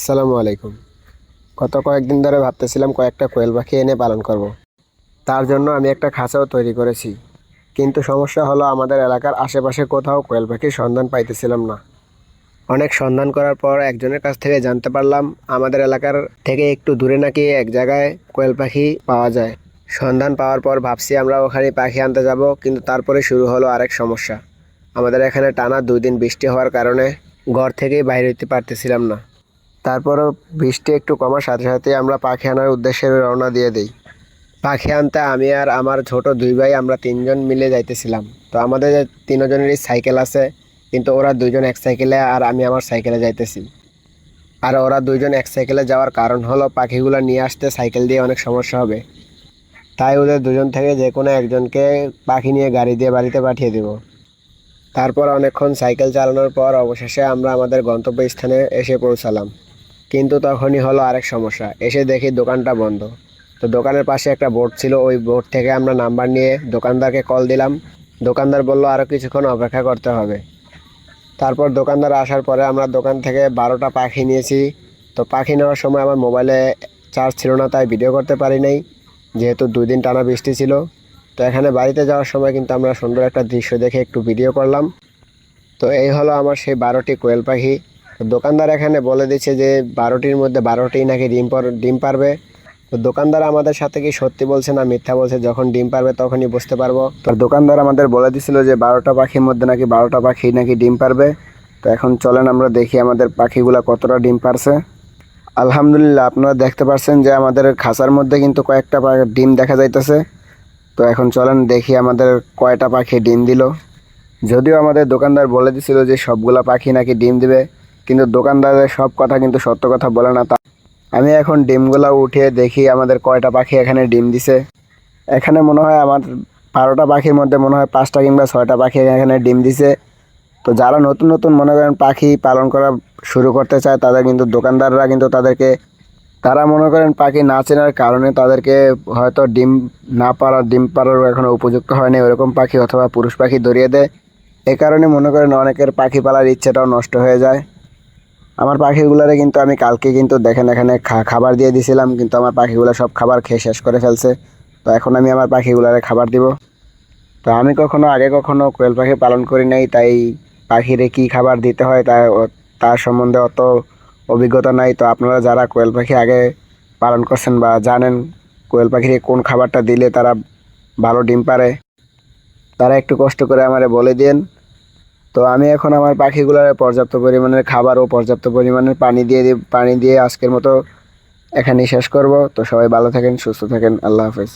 আসসালামু আলাইকুম। গত কয়েকদিন ধরে ভাবতেছিলাম কয়েকটা কোয়েল পাখি এনে পালন করব। তার জন্য আমি একটা খাঁচাও তৈরি করেছি। কিন্তু সমস্যা হলো আমাদের এলাকার আশেপাশে কোথাও কোয়েল পাখির সন্ধান পাইতেছিলাম না। অনেক সন্ধান করার পর একজনের কাছ থেকে জানতে পারলাম, আমাদের এলাকার থেকে একটু দূরে নাকি এক জায়গায় কোয়েল পাখি পাওয়া যায়। সন্ধান পাওয়ার পর ভাবছি আমরা ওখানে পাখি আনতে যাব, কিন্তু তারপরে শুরু হলো আরেক সমস্যা। আমাদের এখানে টানা দুই দিন বৃষ্টি হওয়ার কারণে ঘর থেকেই বাইরে হতে পারতেছিলাম না। তারপরও বৃষ্টি একটু কমার সাথে সাথে আমরা পাখি আনার উদ্দেশ্যে রওনা দিয়ে দিই। পাখি আনতে আমি আর আমার ছোট দুই ভাই আমরা তিনজন মিলে যাইতেছিলাম। তো আমাদের তিনজনেরই সাইকেল আছে, কিন্তু ওরা দুইজন এক সাইকেলে আর আমি আমার সাইকেলে যাইতেছি। আর ওরা দুজন এক সাইকেলে যাওয়ার কারণ হলো পাখিগুলো নিয়ে আসতে সাইকেল দিয়ে অনেক সমস্যা হবে। তাই ওদের দুজন থেকে যে কোনো একজনকে পাখি নিয়ে গাড়ি দিয়ে বাড়িতে পাঠিয়ে দেব। তারপর অনেকক্ষণ সাইকেল চালানোর পর অবশেষে আমরা আমাদের গন্তব্যস্থানে এসে পৌঁছালাম। কিন্তু তখনই হলো আরেক সমস্যা। এসে দেখি দোকানটা বন্ধ। তো দোকানের পাশে একটা বোর্ড ছিল, ওই বোর্ড থেকে আমরা নাম্বার নিয়ে দোকানদারকে কল দিলাম। দোকানদার বলল আরও কিছুক্ষণ অপেক্ষা করতে হবে। তারপর দোকানদার আসার পরে আমরা দোকান থেকে বারোটা পাখি নিয়েছি। তো পাখি নেওয়ার সময় আমার মোবাইলে চার্জ ছিল না, তাই ভিডিও করতে পারি নাই। যেহেতু দুই দিন টানা বৃষ্টি ছিল। তো এখানে বাড়িতে যাওয়ার সময় কিন্তু আমরা সুন্দর একটা দৃশ্য দেখে একটু ভিডিও করলাম। তো এই হলো আমার সেই বারোটি কোয়েল পাখি। দোকানদার এখানে বলে দিচ্ছে যে বারোটির মধ্যে বারোটি নাকি ডিম ডিম পারবে। তো দোকানদার আমাদের সাথে কি সত্যি বলছে না মিথ্যা বলছে? যখন ডিম পারবে তখনই বুঝতে পারব। তো দোকানদার আমাদের বলে দিছিল যে বারোটা পাখির মধ্যে নাকি বারোটা পাখি নাকি ডিম পারবে। তো এখন চলেন আমরা দেখি আমাদের পাখিগুলা কতটা ডিম পারছে। আলহামদুলিল্লাহ, আপনারা দেখতে পাচ্ছেন যে আমাদের খাঁচার মধ্যে কিন্তু কয়েকটা ডিম দেখা যাইতেছে। তো এখন চলেন দেখি আমাদের কয়টা পাখি ডিম দিল। যদিও আমাদের দোকানদার বলে দিছিল যে সবগুলা পাখি নাকি ডিম দিবে। কিন্তু দোকানদারের সব কথা কিন্তু সত্য কথা বলে না তা। আমি এখন ডিমগুলা উঠিয়ে দেখি আমাদের কয়টা পাখি এখানে ডিম দিছে। এখানে মনে হয় আমার বারোটা পাখির মধ্যে মনে হয় পাঁচটা কিংবা ছয়টা পাখি এখানে ডিম দিছে। তো যারা নতুন নতুন মনে করেন পাখি পালন করা শুরু করতে চায়, তাদের কিন্তু দোকানদাররা কিন্তু তাদেরকে, তারা মনে করেন পাখি না চেনার কারণে তাদেরকে হয়তো ডিম না পারার ডিম পারার এখনও উপযুক্ত হয়নি ওরকম পাখি অথবা পুরুষ পাখি ধরিয়ে দেয়। এ কারণে মনে করেন অনেকের পাখি পালার ইচ্ছেটাও নষ্ট হয়ে যায়। আমার পাখিগুলারে কিন্তু আমি কালকে কিন্তু দেখেন এখানে খাবার দিয়ে দিছিলাম, কিন্তু আমার পাখিগুলো সব খাবার খেয়ে শেষ করে ফেলছে। তো এখন আমি আমার পাখিগুলারে খাবার দিব। তো আমি কখনো আগে কখনো কোয়েল পাখি পালন করি নাই, তাই পাখিরে কি খাবার দিতে হয় তা তার সম্বন্ধে অত অভিজ্ঞতা নাই। তো আপনারা যারা কোয়েল পাখি আগে পালন করছেন বা জানেন কোয়েল পাখিরে কোন খাবারটা দিলে তারা ভালো ডিম পারে, তারা একটু কষ্ট করে আমারে বলে দিন তো আমি এখন আমার পাখিগুলো পর্যাপ্ত পরিমাণের খাবার ও পর্যাপ্ত পরিমাণের পানি দিয়ে পানি দিয়ে আজকের মতো এখানেই শেষ করব। তো সবাই ভালো থাকেন, সুস্থ থাকেন। আল্লাহ হাফেজ।